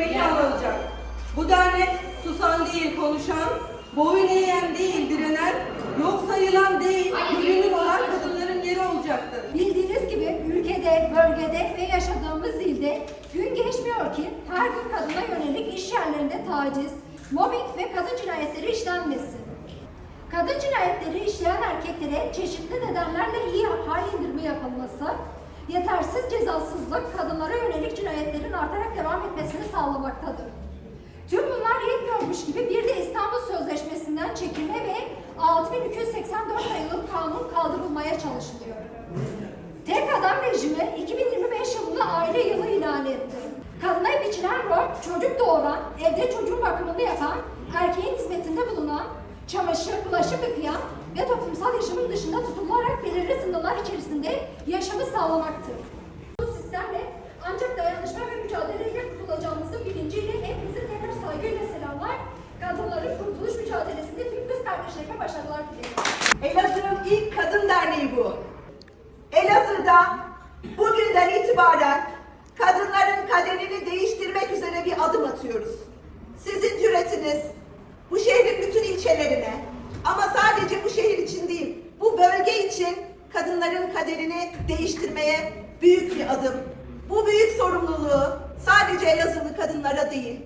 mekan alacak. Bu dernek susan değil konuşan, boyun eğen değil direnen, yok sayılan değil görünür olan kadınların yeri olacaktır. Bildiğiniz gibi ülkede, bölgede ve yaşadığımız ilde gün geçmiyor ki her gün kadına yönelik iş yerlerinde taciz, mobbing ve kadın cinayetleri işlenmesin. Kadın cinayetleri işleyen erkeklere çeşitli nedenlerle iyi hal indirme yapılması, yetersiz cezasızlık kadınlara yönelik cinayetlerin artarak devam etmesini sağlamaktadır. Tüm bunlar yetmiyormuş gibi bir de İstanbul Sözleşmesi'nden çekilme ve 6284 sayılı kanun kaldırılmaya çalışılıyor. Tek adam rejimi 2025 yılında aile yılı ilan etti. Kadına biçilen rol çocuk doğuran, evde çocuğun bakımını yapan, çamaşır, bulaşık yıkayan ve toplumsal yaşamın dışında tutularak belirli sınırlar içerisinde yaşamı sağlamaktır. Bu sistemle ancak dayanışma ve mücadeleyle kurtulacağımızın bilinciyle hepinize tekrar saygıyla selamlar. Kadınların kurtuluş mücadelesinde tüm kız kardeşlerime başarılar dilerim. Elazığ'ın ilk kadın derneği bu. Elazığ'da bugünden itibaren kadınların kaderini değiştirmek üzere bir adım atıyoruz. Sizin cüretiniz ilçelerine ama sadece bu şehir için değil, bu bölge için kadınların kaderini değiştirmeye büyük bir adım. Bu büyük sorumluluğu sadece Elazığlı kadınlara değil,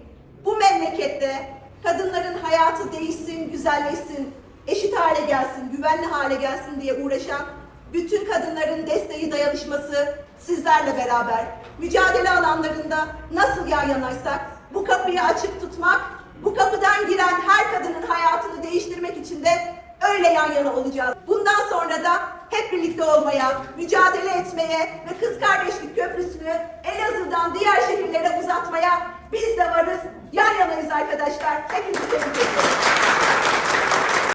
bu memlekette kadınların hayatı değişsin, güzelleşsin, eşit hale gelsin, güvenli hale gelsin diye uğraşan bütün kadınların desteği dayanışması sizlerle beraber mücadele alanlarında nasıl yan yanaysak bu kapıyı açık tutmak, bu kapıdan giren her kadının hayatını değiştirmek için de öyle yan yana olacağız. Bundan sonra da hep birlikte olmaya, mücadele etmeye ve kız kardeşlik köprüsünü Elazığ'dan diğer şehirlere uzatmaya biz de varız. Yan yanayız arkadaşlar. Hepinizi tebrik ediyorum.